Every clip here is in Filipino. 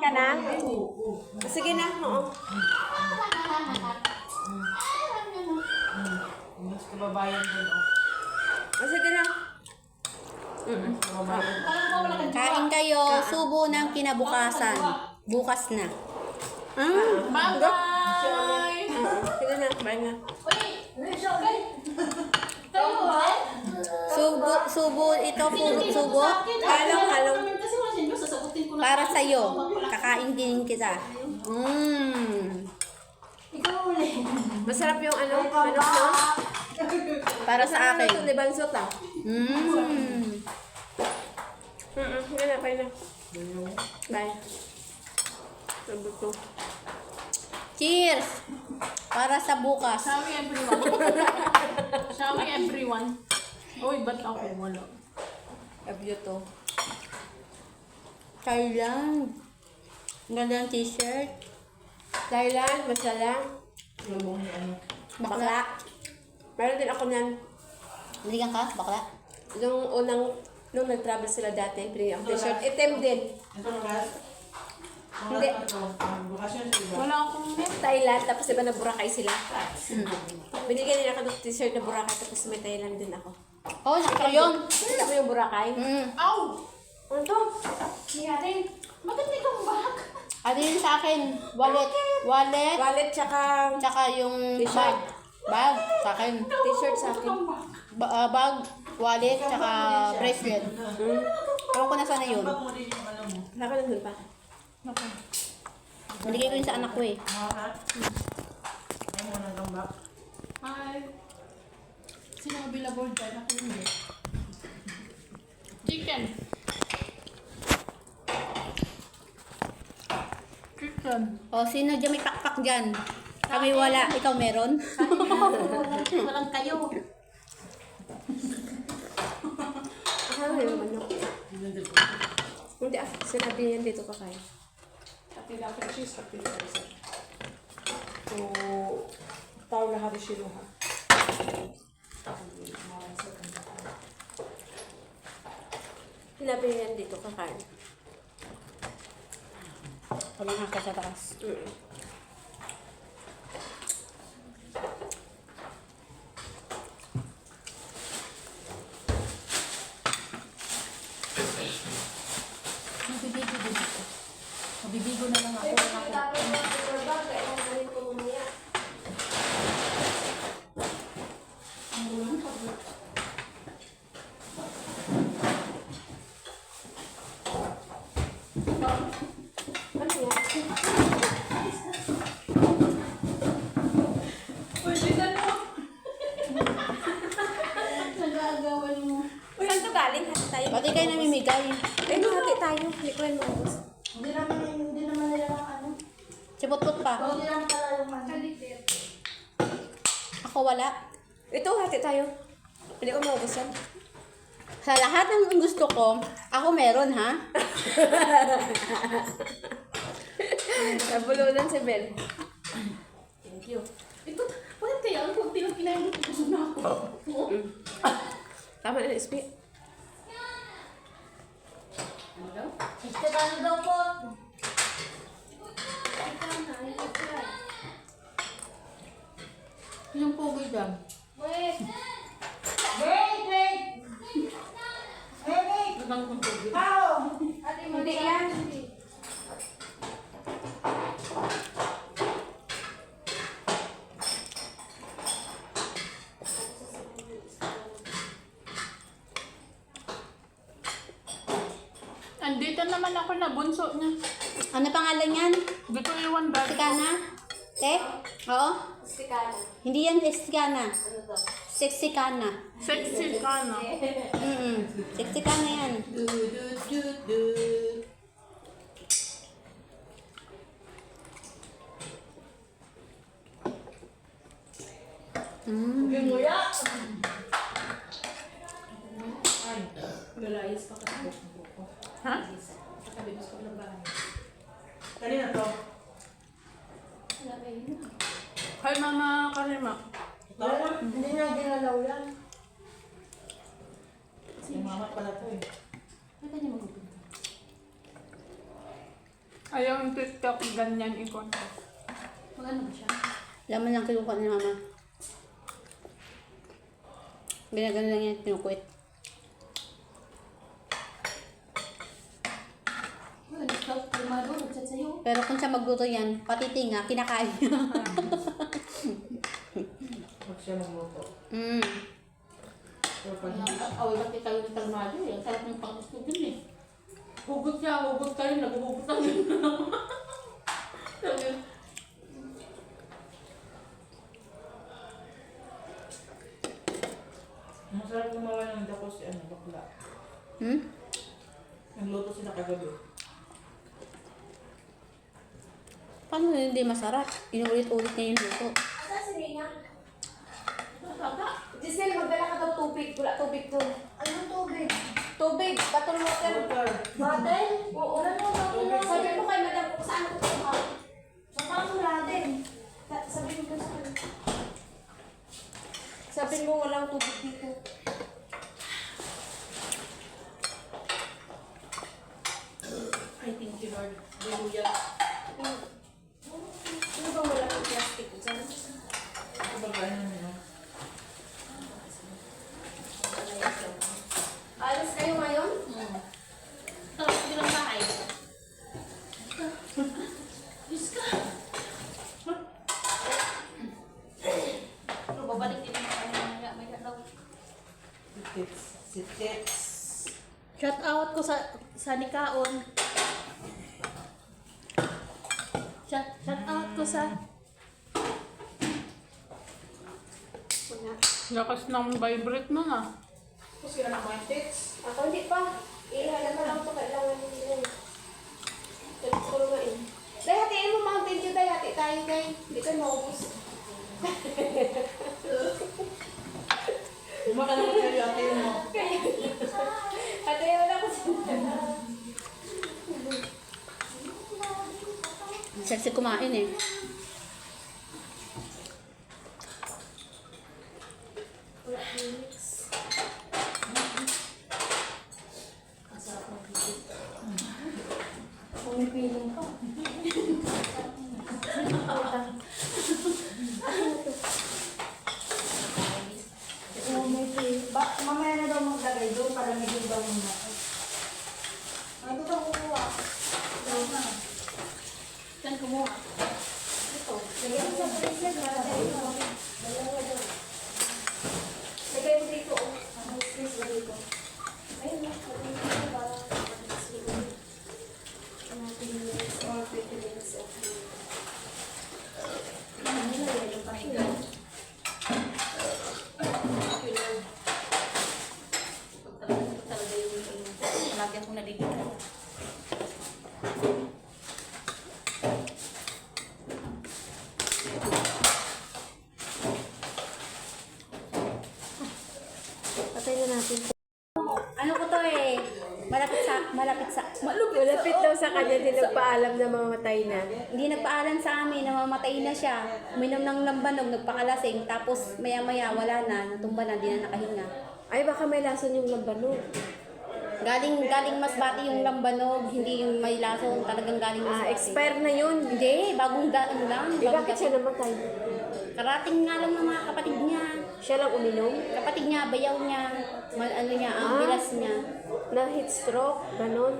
ka na? Sige na, oo. Mas kababayan din, oh. O, sige na. Kain kayo, subo ng kinabukasan. Bukas na. Mm. Bye-bye! Sige na, bye na. Subo, subo ito, puro subo. Halong, halong. Para sa'yo. Kakain din kita. Mmm. Masarap yung ano, manok no? Para sa Ito, akin. di bansot ah. Mmm. Mm Sige na, bye na. Bye. Sabi ko. Cheers! Para sa bukas. Shami everyone. Shami everyone. Uy, ba't ako wala? You to. Thailand. Ang Ganda ng t-shirt. Thailand, masala. Lubong ano. Bakla. Meron din ako niyan. Balikan ka? Bakla? Nung unang, nung nag-travel sila dati, binigyan ako t-shirt. Item din. Ito. Hindi. Bukas yun sa iba. Wala akong net. Thailand, tapos diba na Boracay sila. Binigyan nila ako ng t-shirt na Boracay, tapos may Thailand din ako. Oh, nakita yun. Kita mo yung Boracay? Mm. Ow! Ano to? Nangyari. Bakit may bag? Ano yun sa akin? Wallet. Wallet. Wallet tsaka Tsaka yung T-shirt. bag. Bag. Sa akin. t-shirt sa akin. Ba- ah, bag, wallet, tsaka bracelet. Hmm. Ewan ko na sana yun. Bag nandun pa. Naligay ko yun sa anak ko eh. Mga Ay mo nang gambak. Hi. Sino ang billboard dyan? Ako hindi. Chicken. O, sino dyan may pakpak dyan? Kami wala. Ikaw meron? Walang kayo. Mo yung manok. Hindi ah, sinabi niyan dito pa kayo. Happy dapat cheese, happy dapat. So, tao na hari shiruha. Sinabi niyan dito kakain. Kami nga sa taas. Mm. Ako. Mabibigo na lang ako. Ano yan? Nagagawan mo. Saan to galing? Hati tayo. Pati kayo namimigay. Eh, no, hati yan maubos. Hindi naman, hindi naman nila ang ano. Sipot-pot pa. Hindi naman pala yung ano. Ako wala. Ito, hati tayo. Hindi ko maubos yan. Sa lahat ng gusto ko, ako meron ha. Nabulunan si Bel. Thank you. Ito, bakit kaya ang kunti lang kinain mo, gusto na ako. Tama na, SP. Ito ano daw po? Yung pugoy dyan. Wait! Wait! Wait! Wait! Nang kung tubig. Hindi yan. Andito naman ako na bunso niya. Ano pangalan yan? Ko iwan bag. Sikana? Te? Oo? Sikana. Hindi yan Sikana. Ano to? Sexicana. Sexy ka na. Mm-mm. Sexicana yan. Du, du, du, du. Mm. Galayas pa kasi. Ha? Kakabibos ko ng bahay. Kanina to. Wala kayo na. Mama Karima. Hindi na dinalaw yan. Si Mama pala to eh. Ba't kanya magpupunta? Ayaw yung TikTok, ganyan ikon. Magano ba siya? Laman lang kinukuha ni mama. Ginagano lang yan, kinukuit. Magano siya? Primado, nagchat sa'yo. Pero kung siya magluto yan, pati tinga, kinakain niya. Pag siya magluto. mm. Pero pag hindi Away ba tayo ng kalmado eh. Ang sarap ng pangkustugin eh. Hugot siya, hugot tayo, naghuhugot tayo. Masarap gumawa ng dako si ano, bakla. Hmm? Nagluto sila kagabi. Paano hindi masarap? Inuulit-ulit niya yung luto. Saan si? Baka. Giselle, magdala ka daw tubig. Wala tubig to. Ano tubig? Tubig, bottle water. Water. Bottle? Oo, ano bottle na? Sabi mo kay madam kung saan ko. Sa pangula din. Sa- Sabi mo sa. Sabi mo walang tubig dito. Ay, thank you Lord. Hallelujah. Ano bang wala ng plastic dyan? Kumbaga ano nyo. Alis kayo ngayon? Hmm. Tapos bilang bahay. Diyos ka. Pero babalik din ako mamaya. May daw. Si Tits. Si Tits. Ko sa sa Nikaon. Shout, shout out ko sa. Lakas ng vibrate mo nga. Tapos sila na tits. Ako hindi pa. Ihala mo lang ito. Kailangan yun. Tapos ko nga eh. Dahil hatiin mo Mountain Dew. Dahil hati tayo kay. Hindi ka maubos. Kumaka naman kayo ate mo. Sexy kumain eh. Pumipiling ka. Oo, may piling. Ba, mamaya na daw maglagay doon para may daw muna. Ano daw kukuha? Daw na. Saan kumuha? Lagyan mo sa freezer, lalagay mo. Lagay mo dito. oh. Ano, freezer dito. Ayun na. Lagay mo dito para mabilis mo. Ano, 10 minutes or 20 minutes. Okay. Ano, nilagay yung pastil. Pag talaga yung lagi akong nadidigan. Patay na natin. Ano ko to eh? Malapit sa, malapit sa, Malapit kanya din nagpaalam na mamatay na. hindi nagpaalam sa amin, namamatay na siya. Uminom ng lambanog, nagpakalasing, tapos maya-maya wala na, natumba na, di na nakahinga. Ay, baka may lason yung lambanog. Galing, galing mas bati yung lambanog, hindi yung may lason, talagang galing mas Ah, expire na yun. Hindi, bagong daan lang. Eh, bagong bakit siya namatay? Karating nga lang ng mga kapatid niya. Siya lang uminom? Kapatid niya, bayaw niya, mal, ano niya, ang Ah. bilas niya. Na heat stroke? Ganon?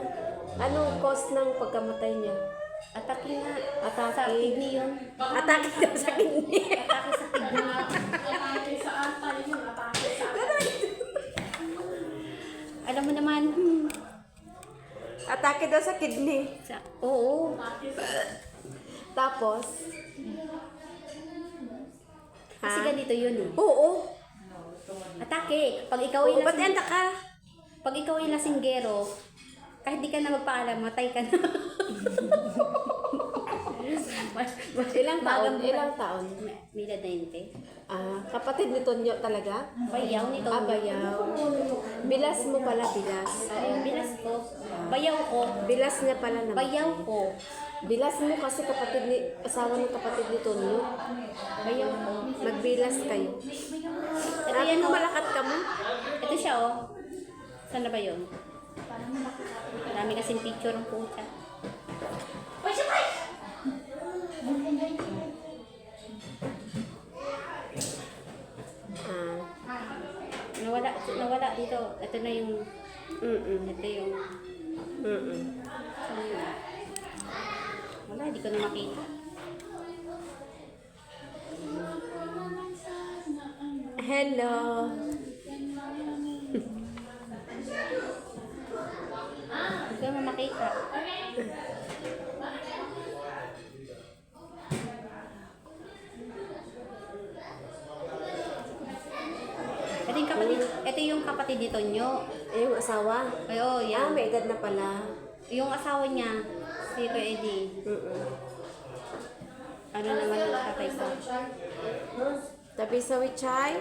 Anong cause ng pagkamatay niya? Atake nga. Atake. Sa kidney yun. Atake daw sa kidney. Atake sa kidney. Atake sa ata yun. Atake sa Alam mo naman, hmm, Atake daw sa kidney. sa, oo. Tapos? Kasi Ha? ganito yun eh. Oo. Atake. Pag ikaw ay ba't lasing, anda ka? pag ikaw ay lasinggero, kahit di ka na magpaalam, matay ka na. Ilang taon? Bagang- Ilang taon? Mila 20. Ah, kapatid ni Tonyo talaga? Bayaw nito. Ah, bayaw. Bilas mo pala, bilas. Oo, bilas ko. Bayaw ko. Bilas niya pala naman. Bayaw ko. Bilas mo kasi kapatid ni, asawa ng kapatid ni Tonyo. Bayaw ko. Nagbilas kayo. Ito yan malakat ka mo? Ito siya oh. Saan na ba yun? Dami kasing picture ng pucha. Ah. Nawala, nawala dito. Ito na yung, mm -mm, ito yung, mm -mm. Wala, hindi ko na makita. Hello. Makita. Ito yung kapatid, ito yung kapatid ni Tonyo. Eh, yung asawa. Ay, oh, Ah, yan. may edad na pala. Yung asawa niya, si Kuya Eddie. Mm-mm. Ano naman ang tatay ko? Tapi sa wichay?